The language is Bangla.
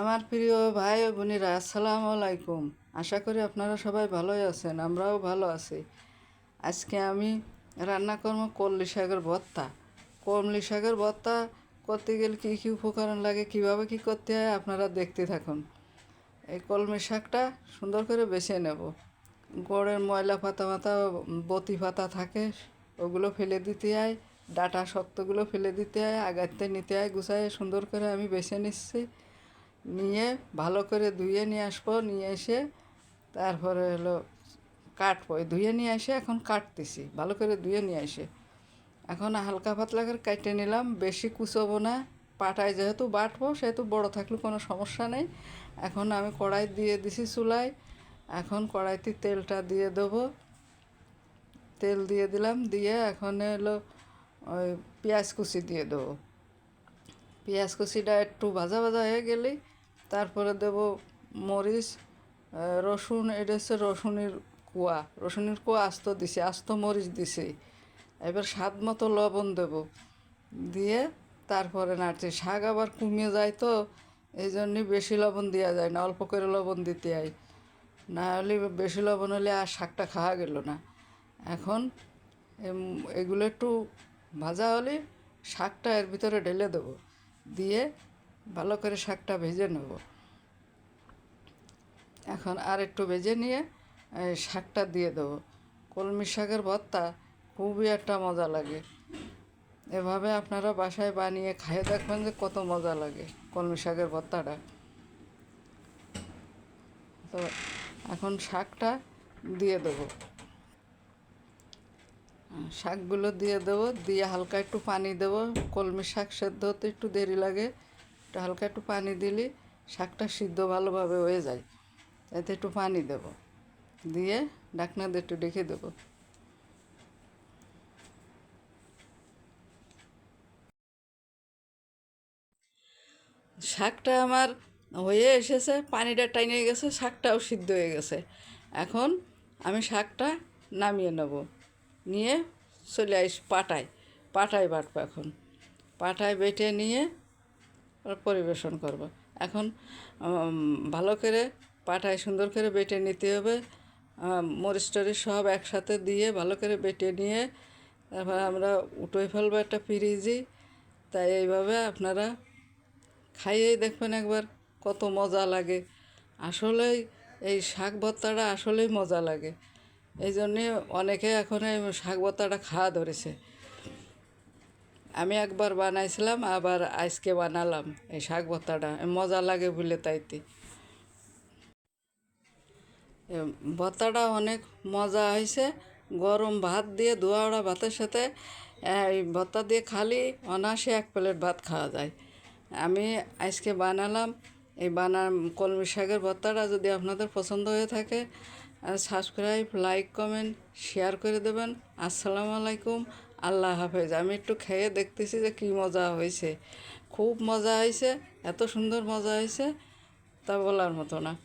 আমার প্রিয় ভাই ও বোনেরা, আসসালামু আলাইকুম। আশা করি আপনারা সবাই ভালোই আছেন, আমরাও ভালো আছি। আজকে আমি রান্না করব কলমি শাকের ভর্তা। কলমি শাকের ভর্তা করতে গেলে কী কী উপকরণ লাগে, কীভাবে কি করতে হয়, আপনারা দেখতে থাকুন। এই কলমি শাকটা সুন্দর করে বেছে নেব। গোড়ের ময়লা পাতা মাথা বতি পাতা থাকে, ওগুলো ফেলে দিতে হয়, ডাটা শক্তগুলো ফেলে দিতে হয়, আগাতে নিতে হয়, গুছায় সুন্দর করে আমি বেছে নিচ্ছি। নিয়ে ভালো করে ধুয়ে নিয়ে আসব, নিয়ে এসে তারপরে হলো কাটবো। ধুয়ে নিয়ে এসে এখন কাটতেছি, ভালো করে ধুয়ে নিয়ে এসে। এখন হালকা পাতলা করে কাটে নিলাম, বেশি কুচোবো না। পাটায় যেহেতু বাটবো, সেহেতু বড় থাকলে কোনো সমস্যা নেই। এখন আমি কড়াই দিয়ে দিছি চুলায়। এখন কড়াইতে তেলটা দিয়ে দেবো। তেল দিয়ে দিলাম, দিয়ে এখন হলো ওই পেঁয়াজ কুচি দিয়ে দেবো। পেঁয়াজ কুচিটা একটু ভাজা ভাজা হয়ে গেলেই তারপরে দেব মরিচ রসুন, এটা হচ্ছে রসুনের কুয়া। রসুনের কুয়া আস্ত দিছি, আস্ত মরিচ দিছি। এবার স্বাদ মতো লবণ দেব। দিয়ে তারপরে নাড়ছি। শাক আবার কমিয়ে যায় তো, এই জন্যই বেশি লবণ দেওয়া যায় না, অল্প করে লবণ দিতে হয়। না হলে বেশি লবণ হলে আর শাকটা খাওয়া গেল না। এখন এগুলো একটু ভাজা হলে শাকটা এর ভিতরে ঢেলে দেবো। দিয়ে ভালো করে শাকটা ভেজে নেব। এখন আর একটু ভেজে নিয়ে শাকটা দিয়ে দেবো। কলমি শাকের ভর্তা খুবই একটা মজা লাগে। এভাবে আপনারা বাসায় বানিয়ে খাইয়ে দেখবেন যে কত মজা লাগে কলমি শাকের ভর্তাটা। তো এখন শাকটা দিয়ে দেবো। শাকগুলো দিয়ে দেবো, দিয়ে হালকা একটু পানি দেবো। কলমি শাক সেদ্ধ হতে একটু দেরি লাগে। একটু হালকা একটু পানি দিলে শাকটা সিদ্ধ ভালোভাবে হয়ে যায়। এতে একটু পানি দেব। দিয়ে ঢাকনা দিয়ে একটু ডেকে দেবো। শাকটা আমার হয়ে এসেছে, পানিটা টাইনে গেছে, শাকটাও সিদ্ধ হয়ে গেছে। এখন আমি শাকটা নামিয়ে নেব। নিয়ে চলে আইস পাটায়। পাটায় বাটবো এখন। পাটায় বেটে নিয়ে পরিবেশন করব। এখন ভালো করে পাটায় সুন্দর করে বেটে নিতে হবে। মরিচ টরিচ সব একসাথে দিয়ে ভালো করে বেটে নিয়ে তারপর আমরা উটোয় ফেলব একটা ফ্রিজি। তাই এইভাবে আপনারা খাইয়েই দেখবেন একবার কত মজা লাগে। আসলেই এই শাক ভর্তাটা আসলেই মজা লাগে। এই জন্যে অনেকে এখন এই শাক ভর্তাটা খাওয়া ধরেছে। আমি একবার বানাইছিলাম, আবার আজকে বানালাম। এই শাক ভর্তাটা মজা লাগে বলে তাইতে। ভর্তাটা অনেক মজা হয়েছে গরম ভাত দিয়ে দোয়াওড়া ভাতের সাথে এই ভর্তা দিয়ে খালি অনায়াসে এক প্লেট ভাত খাওয়া যায়। আমি আজকে বানালাম, এই বানা কলমি শাকের ভর্তাটা। যদি আপনাদের পছন্দ হয়ে থাকে সাবস্ক্রাইব, লাইক, কমেন্ট, শেয়ার করে দেবেন। আসসালামু আলাইকুম। আল্লাহ হাফেজ, আমি একটু খেয়ে দেখতেছি যে কী মজা হয়েছে। খুব মজা হয়েছে, এত সুন্দর মজা হয়েছে, তা বলার মতো না।